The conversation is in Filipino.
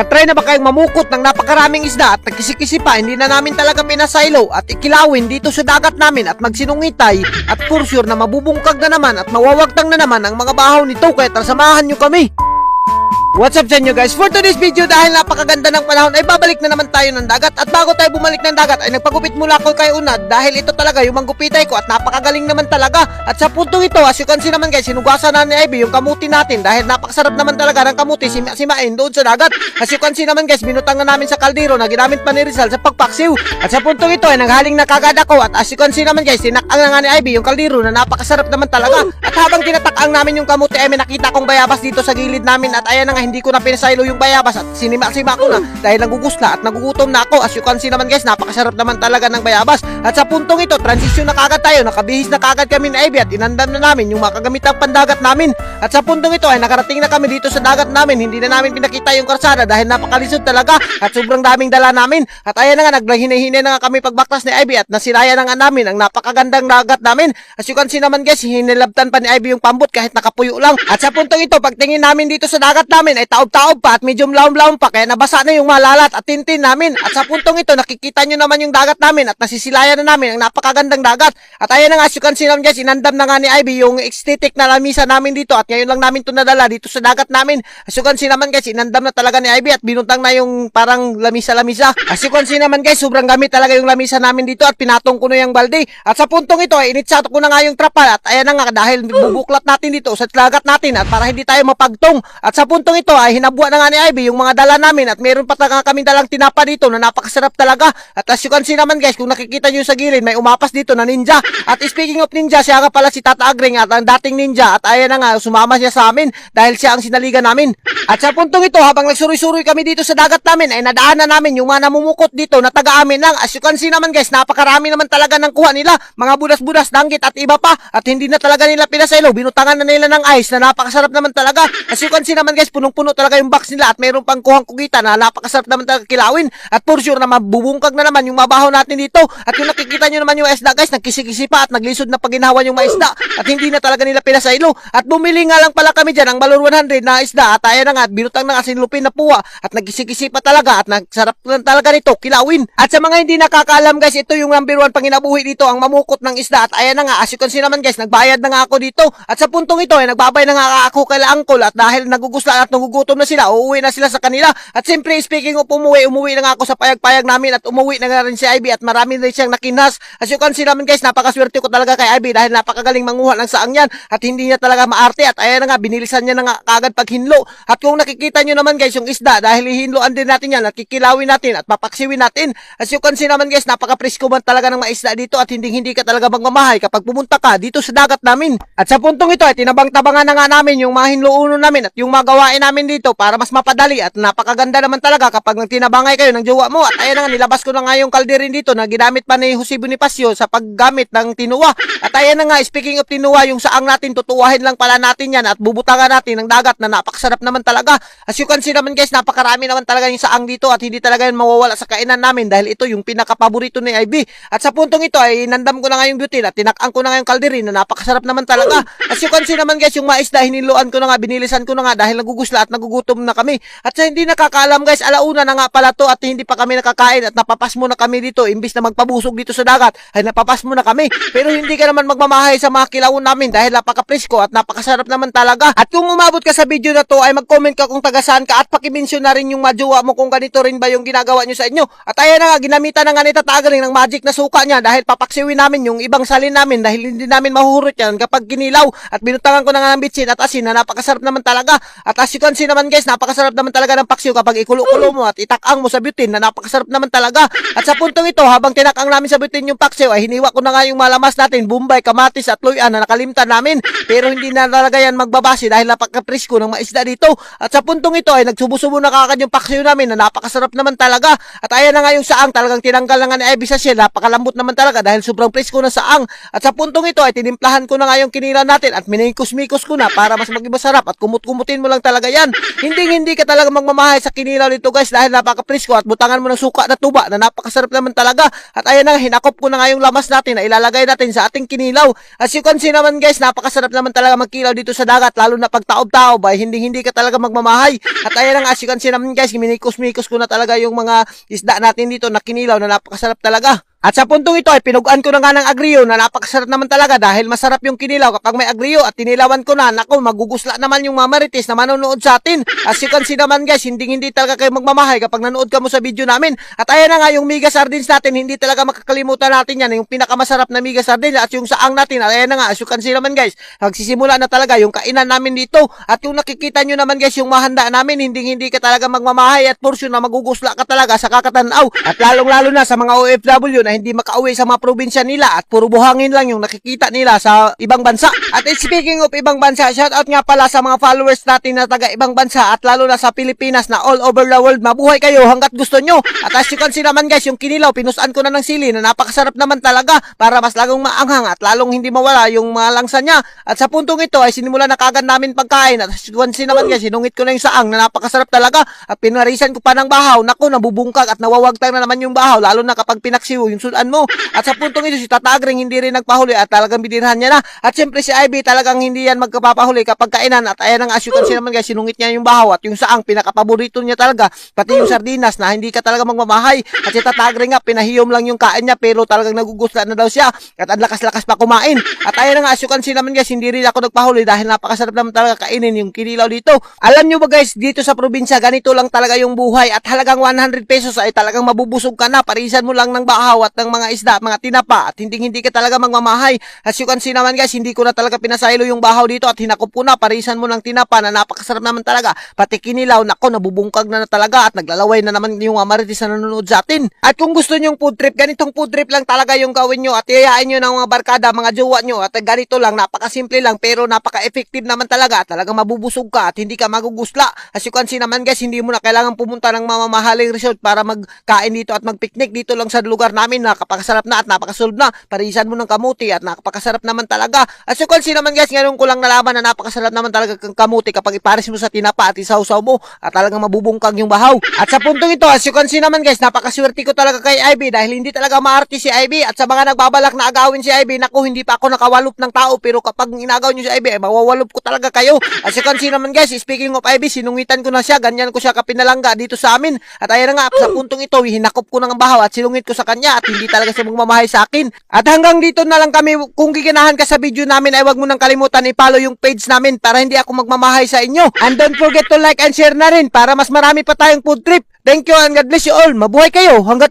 Nakatry na ba kayong mamukot ng napakaraming isda at nagkisi-kisi pa hindi na namin talaga pinasaylo at ikilawin dito sa dagat namin at magsinungitay at for sure na mabubungkag na naman at mawawagtang na naman ang mga bahaw nito kaya samahan nyo kami. What's up sa inyo guys? For today's video dahil napakaganda ng panahon ay babalik na naman tayo ng dagat. At bago tayo bumalik ng dagat ay nagpagupit mula ako kay Unad dahil ito talaga yung manggupitay ko at napakagaling naman talaga. At sa puntong ito as you can see naman guys sinugasan na ni Ivy yung kamuti natin. Dahil napakasarap naman talaga ng kamuti sima simain doon sa dagat. As you can see naman guys binutang na namin sa kaldero na ginamit pa ni Rizal sa pagpaksiw. At sa puntong ito ay nanghaling na kagad ako. At as you can see naman guys tinakang na nga ni Ivy yung kaldero na napakasarap naman talaga. At habang tinatakang namin yung kamuti ay may nakita kong bayabas dito sa gilid namin. At ayan na nga hindi ko na pinasaylo yung bayabas at sinima-sima ko na dahil nagugusla at nagugutom na ako. As you can see naman guys napakasarap naman talaga ng bayabas. At sa puntong ito transition na kagad tayo. Nakabihis na kagad kami ni Ivy at inandam na namin yung makagamitang pandagat namin. At sa puntong ito ay nakarating na kami dito sa dagat namin. Hindi na namin pinakita yung karsada dahil napakalisod talaga at sobrang daming dala namin. At ayan na nga naglahine-hine na nga kami pagbaktas ni Ivy at nasiraya na nga namin ang napakagandang dagat namin. As you can see naman guys hinilabtan pa ni Ivy yung pambot kahit nakapuyo lang. At sa puntong ito pagtingin namin dito sa dagat namin ay taob-taob pa at medyo mlaom-mlaom pa kaya nabasa na yung malalat at tintin namin. At sa puntong ito nakikita nyo naman yung dagat namin at nasisilayan na namin ang napakagandang dagat. At ayan na nga as you can see naman guys inandam na nga ni Ivy yung ecstatic na lamisa namin dito at ngayon lang namin ito nadala dito sa dagat namin. As you can see naman guys inandam na talaga ni Ivy at binuntang na yung parang lamisa-lamisa. As you can see naman guys sobrang gamit talaga yung lamisa namin dito at pinatong ko na yung balde. At sa puntong ito ay initsato ko na nga yung trapal at ayan na nga dahil bubuklat natin dito sa dagat natin at para hindi tayo mapagtong. At sa puntong ito ay hinabuan na nga ni Ivy yung mga dala namin at meron pa talaga kaming dalang tinapa dito na napakasarap talaga. At as you can see naman guys kung nakikita nyo sa gilid may umapas dito na ninja. At speaking of ninja siya nga pala si Tata Agring at ang dating ninja. At ayan na nga sumama siya sa amin dahil siya ang sinaligan namin. At sa puntong ito habang nagsuroy-suroy kami dito sa dagat namin ay nadaanan namin yung mga namumukot dito na taga amin lang. As you can see naman guys napakarami naman talaga ng kuha nila. Mga budas-budas danggit at iba pa. At hindi na talaga nila pinasaylo binutangan na nila ng ice na napakasarap naman talaga. As you can see naman guys punong-puno talaga yung box nila at mayroon pang kuhang kugita na napakasarap naman talaga kilawin. At for sure na mabubungkag na naman yung mabaho natin dito. At kung nakikita nyo naman yung isda guys nagkisi-kisi pa at naglisod na paginawan yung mga isda at hindi na talaga nila pinasaylo. At bumili nga lang pala kami dyan ng balor 100 na isda at ayan na nga at binutang na nga sinlupin na puwa. At nagkisi-kisi pa talaga at nagsarap na talaga nito kilawin. At sa mga hindi nakakaalam guys ito yung number one panginabuhi dito ang mamukot ng isda at ayan na nga as you can see naman guys nagbayad na nga ako dito. At sa puntong ito ay nagbabay na nga ako kay angkol at dahil nagugusla at nagugutom na sila uuwi na sila sa kanila. At siyempre speaking of umuwi umuwi na nga ako sa payag-payag namin at umuwi na nga rin si Ivy at marami rin siyang nakinas as you can see naman guys napakaswerte ko talaga kay Ivy dahil napakagaling manguha ng saang yan at hindi niya talaga maarte at ayan na nga binilisan niya na nga kagad pag hinlo. At kung nakikita nyo naman guys yung isda dahil hihinloan din natin yan at kikilawin natin at papaksiwin natin. As you can see naman guys napaka-presko man talaga ng mga isda dito at hindi hindi ka talaga magmamahay kapag pumunta ka dito sa dagat namin. At sa puntong ito ay tinabang-tabangan na nga namin yung mga hinluuno namin at yung mga namin dito para mas mapadali at napakaganda naman talaga kapag nagtinabangay kayo ng jowa mo. At ayan na nga nilabas ko na nga yung kalderin dito na ginamit pa ni Jose Bonifacio sa paggamit ng tinuwa. At ayan na nga speaking of tinuwa yung saang natin tutuwahin lang pala natin yan at bubutangan natin ng dagat na napakasarap naman talaga. As you can see naman guys napakarami naman talaga yung saang dito at hindi talaga yan mawawala sa kainan namin dahil ito yung pinakapaborito ni IB at sa puntong ito ay nandam ko na nga yung butil at tinakang ko na nga yung kalderin na napakasarap naman talaga. As you can see naman guys yung maisda hiniluan ko na nga binilisan ko na nga dahil nagugusla at nagugutom na kami. At sa hindi nakakaalam guys alauna na nga pala to at hindi pa kami nakakain at napapas mo na kami dito. Imbis na magpabusog dito sa dagat ay napapas mo na kami. Pero hindi ka naman magmamahay sa mga kilawon namin dahil napaka-presko at napakasarap naman talaga. At kung umabot ka sa video na to ay mag-comment ka kung taga saan ka at pakibensyon na rin yung majowa mo kung ganito rin ba yung ginagawa nyo sa inyo. At ayan na nga ginamitan na nga ni tatagaling ng magic na suka niya dahil papaksiwin namin yung ibang salin namin dahil hindi namin mahuhurot yan kapag ginilaw. At binutangan ko na nga ng bitsin at asin na napakasarap naman talaga. At as you see naman guys napakasarap naman talaga ng paksiw kapag ikulo-kulo mo at itakang mo sa butin na napakasarap naman talaga. At sa puntong ito habang tinakang namin sa butin yung paksiw ay hiniwa ko na nga yung malamas natin bumbay, kamatis at luyan na nakalimtan namin. Pero hindi na talaga yan magbabasi dahil napaka-presko ng maisda dito. At sa puntong ito ay nagsubo-subo na kagad yung paksiw namin na napakasarap naman talaga. At ayan na nga yung saang talagang tinanggal na nga ni Ivy sa shell. Napakalambot naman talaga dahil sobrang presko na saang. At sa puntong ito ay tinimplahan ko na nga yung kinila natin at minikos-mikos ko na para mas maging masarap at kumut-kumutin mo lang talaga yan. Hindi hindi ka talaga magmamahay sa kinilaw nito guys dahil napaka-presko at butangan mo ng suka na tuba na napakasarap naman talaga. At ayan na, hinakop ko na nga yung lamas natin na ilalagay natin sa ating kinilaw. As you can see naman guys, napakasarap naman talaga magkilaw dito sa dagat lalo na pag taob-taob ay hindi hindi ka talaga magmamahay. At ayan na nga, as you can see naman guys, minikos-mikos ko na talaga yung mga isda natin dito na kinilaw na napakasarap talaga. At sa puntong ito ay pinugan ko na nga ng agrio na napakasarap naman talaga dahil masarap yung kinilaw kapag may agrio at tinilawan ko na, nako magugusla naman yung mamarites na manonood sa atin. As you can see naman guys, hindi hindi talaga kayo magmamahay kapag nanood ka mo sa video namin. At ayan na nga yung mega sardines natin, hindi talaga makakalimutan natin yan, yung pinakamasarap na mega sardines at yung saang natin. At ayan na nga, as you can see naman guys, magsisimula na talaga yung kainan namin dito. At yung nakikita nyo naman guys, yung mahanda namin, hindi hindi ka talaga magmamahay at portion na magugusla ka talaga sa kakatanaw. At lalong lalo na sa mga OFW na hindi makauwi sa mga probinsya nila at puro buhangin lang yung nakikita nila sa ibang bansa. At speaking of ibang bansa, shout out nga pala sa mga followers natin na taga ibang bansa at lalo na sa Pilipinas na all over the world. Mabuhay kayo hanggat gusto nyo. At as you can see naman guys, yung kinilaw, pinusan ko na ng sili na napakasarap naman talaga para mas lagong maanghang at lalong hindi mawala yung mga langsa niya. At sa puntong ito ay sinimula na kagad namin pagkain at as you can see naman guys, sinungit ko na yung saang na napakasarap talaga at pinarisan ko pa ng bahaw. Naku, nabubungkag at nawawagtang na naman yung bahaw lalo na kapag pinaksiw yung sudan mo. At sa puntong ito, si Tatagring hindi rin nagpahuli at talagang binirhan niya na. At siyempre si Ivy talagang hindi yan magkapapahuli kapag kainan. At ayan ang as you can see naman guys, sinungit niya yung bahaw at yung saang pinakapaborito niya talaga. Pati yung sardinas na hindi ka talaga magmamahay. At si Tatagring nga, pinahiyom lang yung kain niya pero talagang nagugusla na daw siya. At ang lakas-lakas pa kumain. At ayan nga as you can see naman guys, hindi rin ako nagpahuli dahil napakasarap naman talaga kainin yung kinilaw dito. Alam nyo ba guys, dito sa probinsya, ganito lang talaga yung buhay at halagang 100 pesos ay talagang mabubusog ka na. Parisan mo lang ng bahaw at ng mga isda, mga tinapa at hindi hindi ka talaga magmamahay. As you can see naman guys, hindi ko na talaga pinasaylo yung bahaw dito at hinakop ko na. Parisan mo ng tinapa na napakasarap naman talaga. Pati kinilaw, nako, nabubungkag na, na talaga at naglalaway na naman yung amaritis na nanonood sa atin. At kung gusto nyo yung food trip, ganitong food trip lang talaga yung gawin nyo at iyayain nyo ng mga barkada, mga jowa nyo at ganito lang, napakasimple lang pero napaka-effective naman talaga at talagang mabubusog ka at hindi ka magugusla. As you can see naman guys, hindi mo na kailangan pumunta ng mamamahaling resort para magkain dito at magpiknik dito lang sa lugar namin na kapakasarap na at napakasulb na. Parisan mo ng kamuti at napakasarap naman talaga. You can see naman guys, ngayon ko lang nalaman na napakasarap naman talaga kang kamuti kapag ipares mo sa tinapa at isawsaw mo at talagang mabubungkag yung bahaw. At sa puntong ito, as you can see naman guys, napakaswerte ko talaga kay Ivy dahil hindi talaga maarte si Ivy at sa mga nagbabalak na agawin si Ivy, naku, hindi pa ako nakawalop ng tao pero kapag inagaw nyo si Ivy, eh, mawawalop ko talaga kayo. As you can see naman guys, speaking of Ivy, sinungitan ko na siya, ganyan ko siya kapinalangga dito sa amin. At ayan na nga, sa puntong ito, hinakop ko ng bahaw at sinungit ko sa kanya at hindi talaga siya magmamahay sa akin. At hanggang dito na lang kami, kung giganahan ka sa video namin ay wag mo nang kalimutan i-follow yung page namin para hindi ako magmamahay sa inyo. And don't forget to like and share na rin para mas marami pa tayong food trip. Thank you and God bless you all. Mabuhay kayo hanggat